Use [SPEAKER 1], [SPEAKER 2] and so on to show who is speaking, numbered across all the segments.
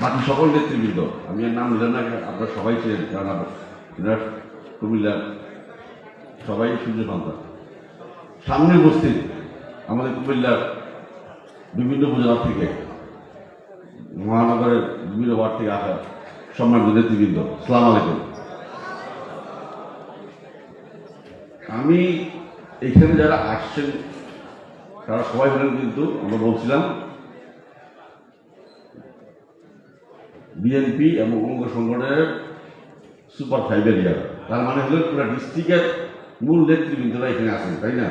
[SPEAKER 1] বাকি সকল নেতৃবৃন্দ, আমি আর নাম নিলাম না, আপনারা সবাই ছিলেন কারণ আপনার- কুমিল্লার সবাই সূর্য সন্তান সামনে উপস্থিত আমাদের কুমিল্লার বিভিন্ন উপজেলা থেকে, মহানগরের বিভিন্ন ওয়ার্ড থেকে আসা সম্মানিত নেতৃবৃন্দ, সালাম আলাইকুম। আমি এখানে যারা আসছেন, তারা সবাই হলেন কিন্তু, আমরা বলছিলাম বিএনপি এবং অঙ্গ সংগঠনের সুপার ফাইভের ইয়ার তার মানে হলো পুরো ডিস্ট্রিক্টের মূল নেতৃবৃন্দরা এখানে আছেন, তাই না?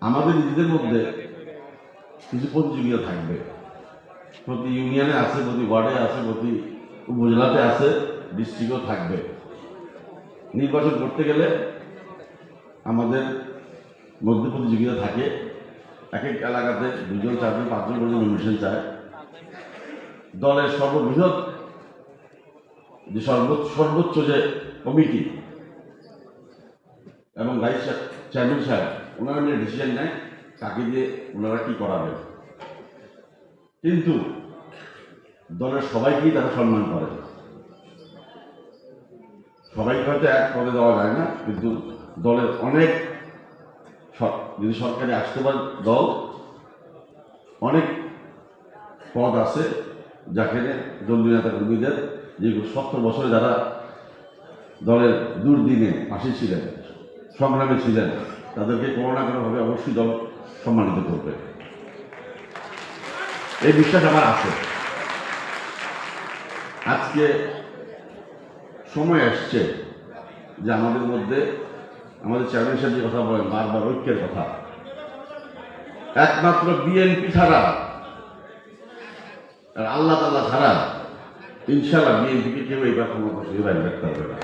[SPEAKER 1] আমাদের নিজেদের মধ্যে কিছু প্রতিযোগিতা থাকবে। প্রতি ইউনিয়নে আছে, প্রতি ওয়ার্ডে আছে, প্রতি উপজেলাতে আছে, ডিস্ট্রিক্টও থাকবে। নির্বাচন করতে গেলে আমাদের মধ্যে প্রতিযোগিতা থাকে। এক এক এলাকাতে দুজন, চারজন, পাঁচজন পর্যন্ত নমিনেশন চায়, দলের সর্ববৃহৎ যে সর্বোচ্চ সর্বোচ্চ যে কমিটি এবং ভাইস চেয়ারম্যান সাহেব, ওনারা নিয়ে ডিসিশন নেয় কাকে দিয়ে ওনারা কি করাবেন কিন্তু দলের সবাইকেই তারা সম্মান করে। সবাইকে হয়তো এক পদে দেওয়া যায় না, কিন্তু দলের অনেক যদি সরকারে আসতে পারে দল অনেক পদ আছে যাখানে দলীয় নেতা কর্মীদের যে সত্তর বছরে যারা দলের দুর্দিনে পাশে ছিলেন, সংগ্রামে ছিলেন, তাদেরকে কোনো না কোনোভাবে অবশ্যই দল সম্মানিত করবে। এই বিশ্বাস আমার আছে। আজকে সময় আসছে যে আমাদের মধ্যে আমাদের চেয়ারম্যান সাহেব যে কথা বলেন, বারবার ঐক্যের কথা। একমাত্র বিএনপি ছাড়া, আর আল্লাহ তাল্লাহ ছাড়া ইনশাল্লাহ বিএনপিকে কেউ এই ব্যাপার ক্ষমতা রাখতে পারবে না।